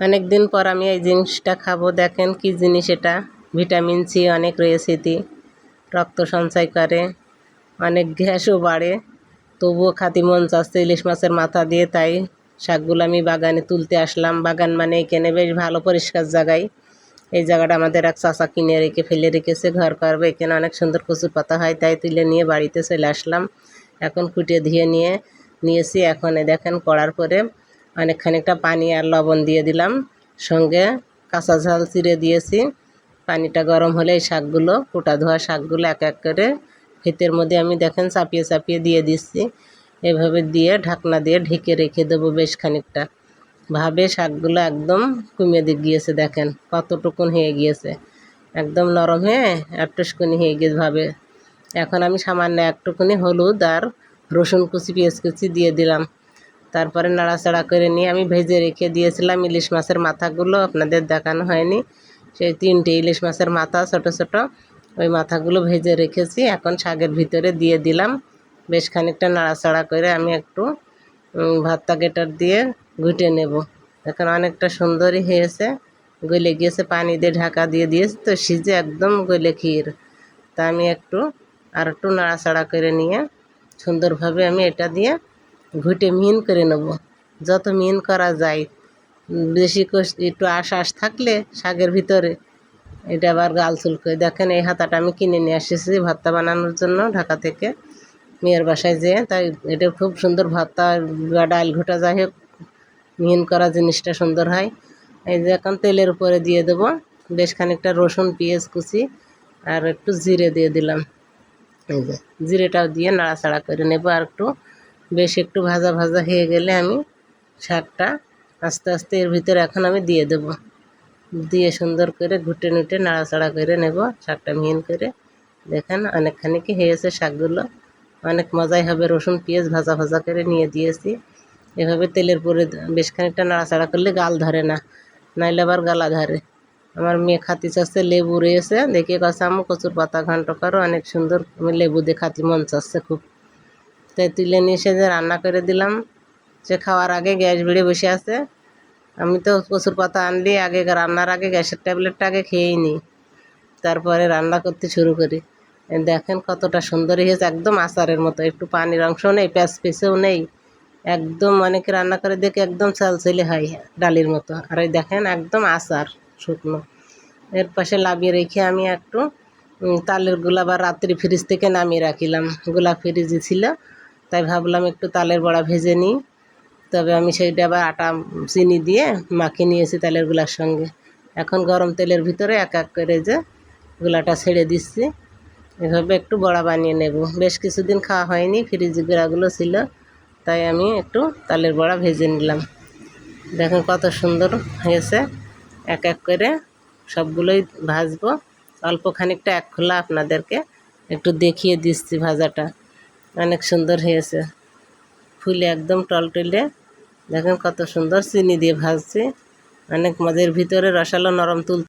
অনেক দিন পর আমি এই জিনিসটা খাব। দেখেন কি জিনিস এটা। ভিটামিন সি অনেক রয়েছে এতে রক্ত সঞ্চয় করে। অনেক গ্যাসও বাড়ে। তবুও খাতি মন চাচ্ছে ইলিশ মাছের মাথা দিয়ে। তাই শাকগুলো আমি বাগানে তুলতে আসলাম। বাগান মানে এখানে বেশ ভালো পরিষ্কার জায়গায়। এই জায়গাটা আমাদের এক চাচা কিনে রেখে, ফেলে রেখেছে, ঘর করবে। এখানে অনেক সুন্দর কচুর পাতা হয়। তাই তুলে নিয়ে বাড়িতে চলে আসলাম। এখন কুটিয়ে ধুয়ে নিয়ে নিয়েছি। এখন দেখেন করার পরে অনেক খানিকটা পানি আর লবণ দিয়ে দিলাম। সঙ্গে কাঁচা ঝাল চিড়ে দিয়েছি। পানিটা গরম হলে এই শাকগুলো, কোটা ধোয়া শাকগুলো এক এক করে ক্ষেতের মধ্যে আমি দেখেন চাপিয়ে চাপিয়ে দিয়ে দিচ্ছি। এভাবে দিয়ে ঢাকনা দিয়ে ঢেকে রেখে দেবো বেশ খানিকটা। ভাবে শাকগুলো একদম কমে দিয়ে গিয়েছে দেখেন, কতটুকুন হয়ে গিয়েছে। একদম নরম হয়ে একটুকুনি হয়ে গিয়েছে ভাবে। এখন আমি সামান্য একটুকুনি হলুদ আর রসুন কুচি, পেঁয়াজ কুচি দিয়ে দিলাম। তারপরে নাড়াচাড়া করে নিয়ে আমি ভেজে রেখে দিয়েছিলাম ইলিশ মাছের মাথাগুলো, আপনাদের দেখানো হয়নি। সেই তিনটে ইলিশ মাছের মাথা, ছোট ছোট ওই মাথাগুলো ভেজে রেখেছি। এখন শাকের ভিতরে দিয়ে দিলাম। বেশ খানিকটা নাড়াচাড়া করে আমি একটু ভাতটা গেটার দিয়ে ঘুটে নেব। এখন অনেকটা সুন্দরই হয়েছে। গলে গিয়েছে, পানি দিয়ে ঢাকা দিয়ে দিয়েছি, তো সিজে একদম গলে ক্ষীর। তা আমি একটু আর একটু নাড়াচাড়া করে নিয়ে সুন্দরভাবে আমি এটা দিয়ে ঘুটে মিহিন করে নেব। যত মিহিন করা যায়, বেশি একটু আশ আশ থাকলে শাকের ভিতরে, এটা আবার গাল চুলকোয় দেখেন এই হাতাটা আমি কিনে নিয়ে এসেছি ভর্তা বানানোর জন্য ঢাকা থেকে। মেয়ের বাসায় যেয়ে, তাই এটা খুব সুন্দর ভর্তা বা ডাল ঘোটা যাই হোক, মিহিন করা জিনিসটা সুন্দর হয়। এই যে এখন তেলের উপরে দিয়ে দেবো, বেশ খানিকটা রসুন, পেঁয়াজ কুচি আর একটু জিরে দিয়ে দিলাম। এই যে জিরেটাও দিয়ে নাড়াচাড়া করে নেব আর একটু বেশ একটু ভাজা ভাজা হয়ে গেলে আমি শাকটা আস্তে আস্তে এর ভিতরে এখন আমি দিয়ে দেব। দিয়ে সুন্দর করে ঘুটে নুটে নাড়াচাড়া করে নেব শাকটা মিহিন করে। দেখেন অনেকখানি কি হয়েছে শাকগুলো। অনেক মজাই হবে, রসুন, পেঁয়াজ ভাজা ভাজা করে নিয়ে দিয়েছি। এভাবে তেলের পরে বেশ খানিকটা নাড়াচাড়া করলে গাল ধরে না, নাইলে আবার গালা ধরে। আমার মেয়ে খাতি চাচ্ছে লেবু রয়েছে, দেখে কাছে আমি কচুর পাতা ঘন্ট করো, অনেক সুন্দর আমি লেবু দিয়ে খাতি মন চাচ্ছে খুব। তাই তুলে নিয়ে এসে যে রান্না করে দিলাম সে খাওয়ার আগে গ্যাস বেড়ে বসে আছে। আমি তো কচুর পাতা আনলি, আগে রান্নার আগে গ্যাসের ট্যাবলেটটা আগে খেয়েই নিই। তারপরে রান্না করতে শুরু করি। দেখেন কতটা সুন্দর হয়েছে, একদম আচারের মতো। একটু পানির অংশও নেই প্যাঁচ পেঁচেও নেই। একদম অনেকে রান্না করে দেখে একদম চালচেলে হয়, ডালির মতো। আর ওই দেখেন একদম আচার, শুকনো। এর পাশে লাভিয়ে রেখে আমি একটু তালের গোলা বা রাত্রি ফ্রিজ থেকে নামিয়ে রাখিলাম। গোলা ফ্রিজে ছিল। তাই ভাবলাম একটু তালের বড়া ভেজে নিই। তবে আমি সেইটা আবার আটা, চিনি দিয়ে মাখিয়ে নিয়েছি তালেরগুলার সঙ্গে। এখন গরম তেলের ভিতরে এক এক করে যে গোলাটা ছেড়ে দিচ্ছি। এভাবে একটু বড়া বানিয়ে নেব। বেশ কিছুদিন খাওয়া হয়নি, ফ্রিজ গুঁড়াগুলো ছিল, তাই আমি একটু তালের বড়া ভেজে নিলাম। দেখেন কত সুন্দর হয়েছে। এক এক করে সবগুলোই ভাজবো। অল্প খানিকটা এক খোলা আপনাদেরকে একটু দেখিয়ে দিচ্ছি ভাজাটা। অনেক সুন্দর হয়েছে। ফুলে একদম টলটলে। দেখেন কত সুন্দর চিনি দিয়ে ভাজছি। অনেক মজার ভিতরে রসালো নরম তুল